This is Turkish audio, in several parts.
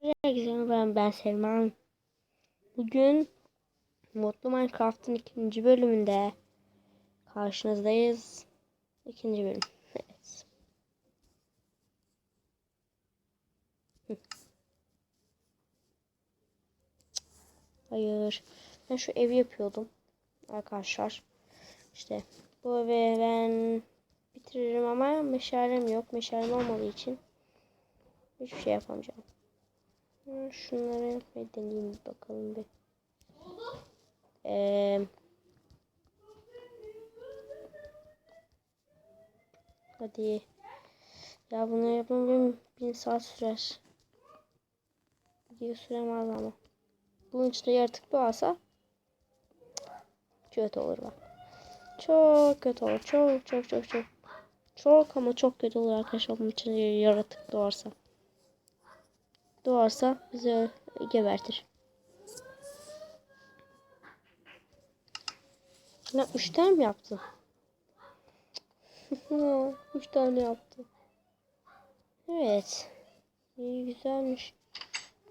Herkese ben, ben Selman. Bugün Mutlu Minecraft'ın ikinci bölümünde karşınızdayız. İkinci bölüm. Evet. Hayır. Ben şu evi yapıyordum. Arkadaşlar. İşte bu evi ben bitiririm ama meşalem yok. Meşalem olmadığı için hiçbir şey yapamayacağım. Şunları yapmayı deneyeyim bakalım bir. Ee, hadi. Ya bunu yapmam benim bin saat sürer. Video süremez ama. Bunun içinde yaratık doğarsa kötü olur bak. Çok kötü olur. Çok çok çok çok. Çok ama çok kötü olur arkadaşlar bunun içinde yaratık doğarsa doğarsa bizi gebertir. Ya üç tane mi yaptı? üç tane yaptı. Evet. İyi güzelmiş.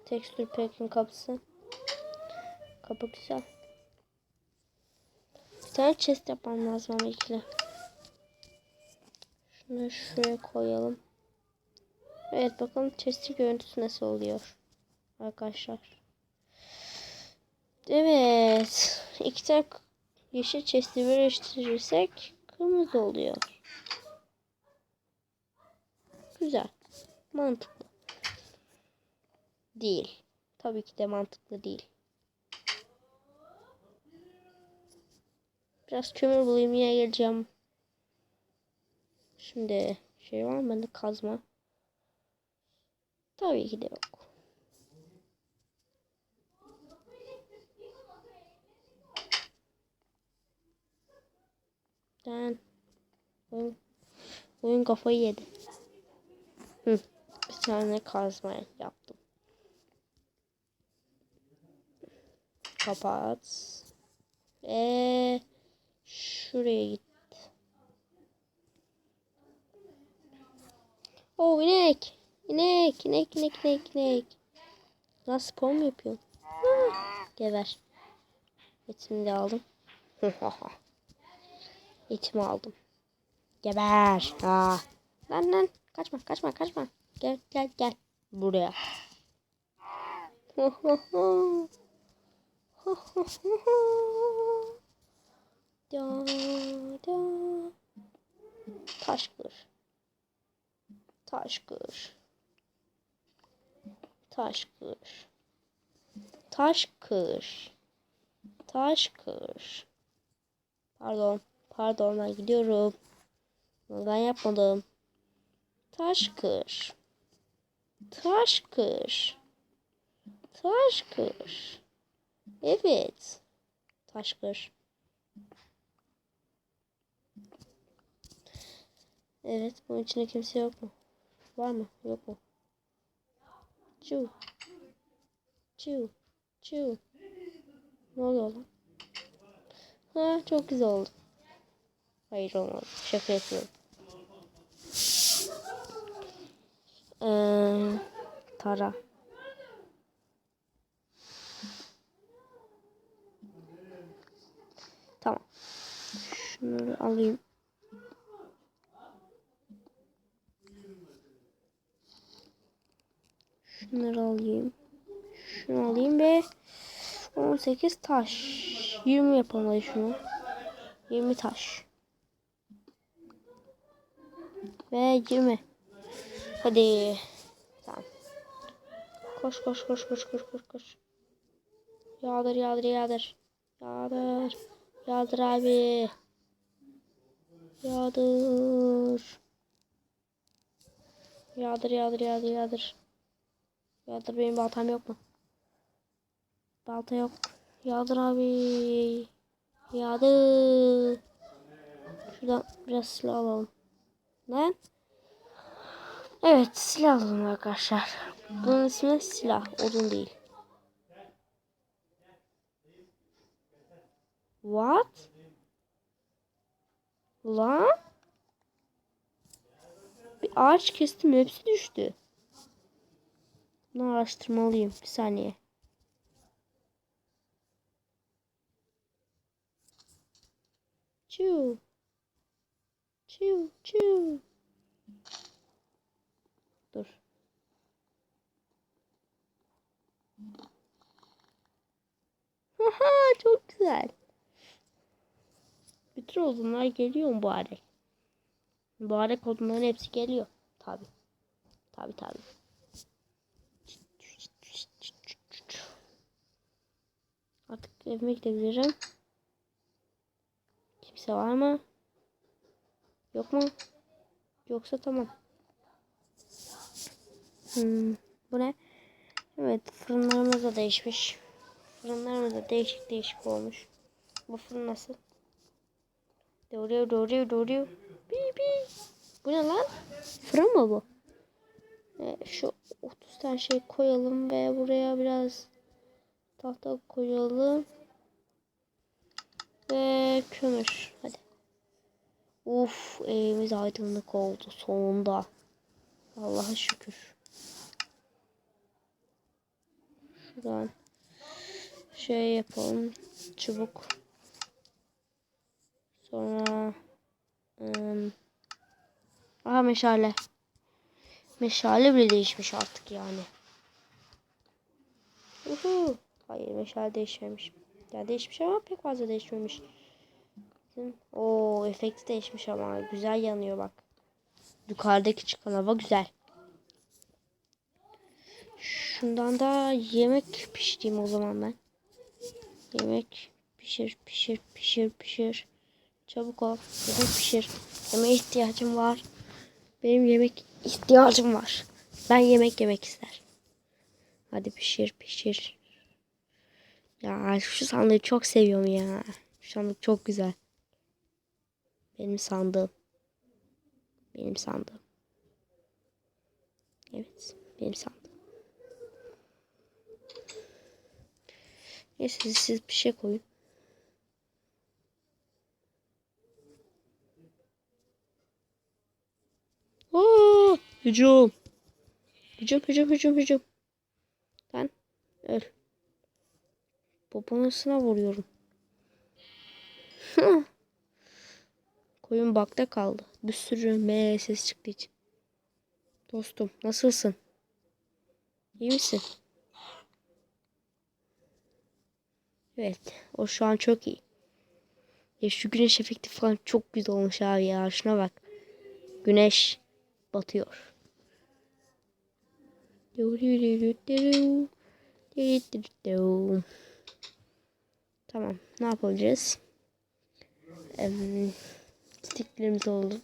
Tekstür pack'in kapısı. Kapı güzel. Bir tane chest yapmam lazım ama ikili. Şunu şuraya koyalım. Evet bakalım chest'in görüntüsü nasıl oluyor. Arkadaşlar. Evet. İki tane yeşil chest'i birleştirirsek kırmızı oluyor. Güzel. Mantıklı. Değil. Tabii ki de mantıklı değil. Biraz kömür bulayım yine geleceğim. Şimdi şey var mı bende kazma. Tabii ki de yok. Ben oyun, oyun kafayı yedi. Hı, bir tane kazma yaptım. Kapat. Ve şuraya git. Oo inek. İnek, inek, inek, inek, inek. Nasıl spor mu yapıyorsun? Geber. Etimi de aldım. Etimi aldım. Geber. Ha. Lan lan. Kaçma, kaçma, kaçma. Gel, gel, gel. Buraya. da, da. Taş kır. Taş kır. Taş kır. Taş kır. Taş kır. Pardon. Pardon ben gidiyorum. Ben yapmadım. Taş kır. Taş kır. Taş kır. Evet. Taş kır. Evet. Bunun içinde kimse yok mu? Var mı? Yok mu? Çu. Çu. Çu. Ne oluyor lan? Ha çok güzel oldu. Hayır olmadı. Şaka yapıyorum. Ee, tara. Tamam. Şunları alayım. Şunları alayım. Şunu alayım ve 18 taş. 20 yapalım hadi şunu. 20 taş. Ve 20. Hadi. Tamam. Koş koş koş koş koş koş koş. Yağdır yağdır yağdır. Yağdır. Yağdır abi. Yağdır. Yağdır yağdır yağdır yağdır. Yağdır benim baltam yok mu? Balta yok. Yağdır abi. Yağdır. Şuradan biraz silah alalım. Ne? Evet silah alalım arkadaşlar. Bunun ismi silah. Odun değil. What? Lan? Bir ağaç kestim hepsi düştü. Bunu araştırmalıyım. Bir saniye. Çiu. Çiu çiu. Dur. Haha çok güzel. Bütün odunlar geliyor mu bari? Mübarek odunların hepsi geliyor. Tabi. Tabi tabi. Artık evime gidebilirim. Kimse var mı? Yok mu? Yoksa tamam. Hmm, bu ne? Evet fırınlarımız da değişmiş. Fırınlarımız da değişik değişik olmuş. Bu fırın nasıl? Doğruyor doğruyor doğruyor. Bi bi. Bu ne lan? Fırın mı bu? Ee, şu 30 tane şey koyalım ve buraya biraz tahta koyalım. Ve kömür. Hadi. Uf evimiz aydınlık oldu sonunda. Allah'a şükür. Şuradan şey yapalım. Çubuk. Sonra ım, aha meşale. Meşale bile değişmiş artık yani. Uhu. Hayır meşale değişmemiş. Ya değişmiş ama pek fazla değişmemiş. O efekti değişmiş ama güzel yanıyor bak. Yukarıdaki çıkan hava güzel. Şundan da yemek pişireyim o zaman ben. Yemek pişir pişir pişir pişir. Çabuk ol. Yemek pişir. Yemeğe ihtiyacım var. Benim yemek ihtiyacım var. Ben yemek yemek ister. Hadi pişir pişir. Ya şu sandığı çok seviyorum ya. Şu sandık çok güzel. Benim sandığım. Benim sandığım. Evet. Benim sandığım. Neyse siz, siz bir şey koyun. Aa, hücum. Hücum hücum hücum hücum. Ben öl. Poponasına vuruyorum. Koyun bakta kaldı. Bir sürü me ses çıktı için. Dostum nasılsın? İyi misin? Evet. O şu an çok iyi. Ya şu güneş efekti falan çok güzel olmuş abi ya. Şuna bak. Güneş batıyor. Tamam. Ne yapabiliriz? Ee, stiklerimiz oldu.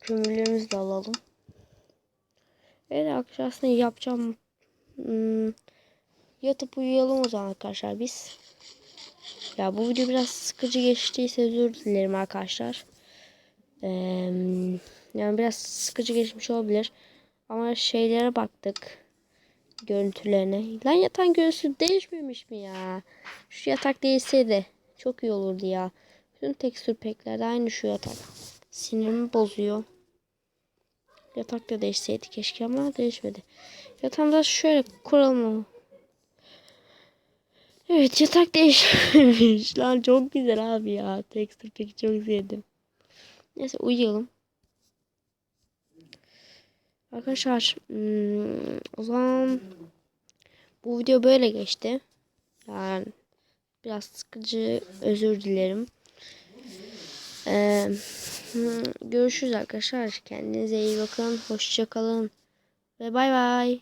Kömürlerimizi de alalım. Evet arkadaşlar yapacağım. Hmm, yatıp uyuyalım o zaman arkadaşlar biz. Ya bu video biraz sıkıcı geçtiyse özür dilerim arkadaşlar. Ee, yani biraz sıkıcı geçmiş olabilir. Ama şeylere baktık. Görüntülerine. Lan yatağın görüntüsü değişmemiş mi ya? Şu yatak değilseydi çok iyi olurdu ya. Bütün tekstür peklerde aynı şu yatak. Sinirimi bozuyor. Yatak da değişseydi keşke ama değişmedi. Yatağımda şöyle kuralım. Evet yatak değişmemiş. Lan çok güzel abi ya. Tekstür peki çok sevdim. Neyse uyuyalım. Arkadaşlar hmm, o zaman bu video böyle geçti. Yani biraz sıkıcı özür dilerim. Ee, görüşürüz arkadaşlar. Kendinize iyi bakın. Hoşça kalın. Ve bay bay.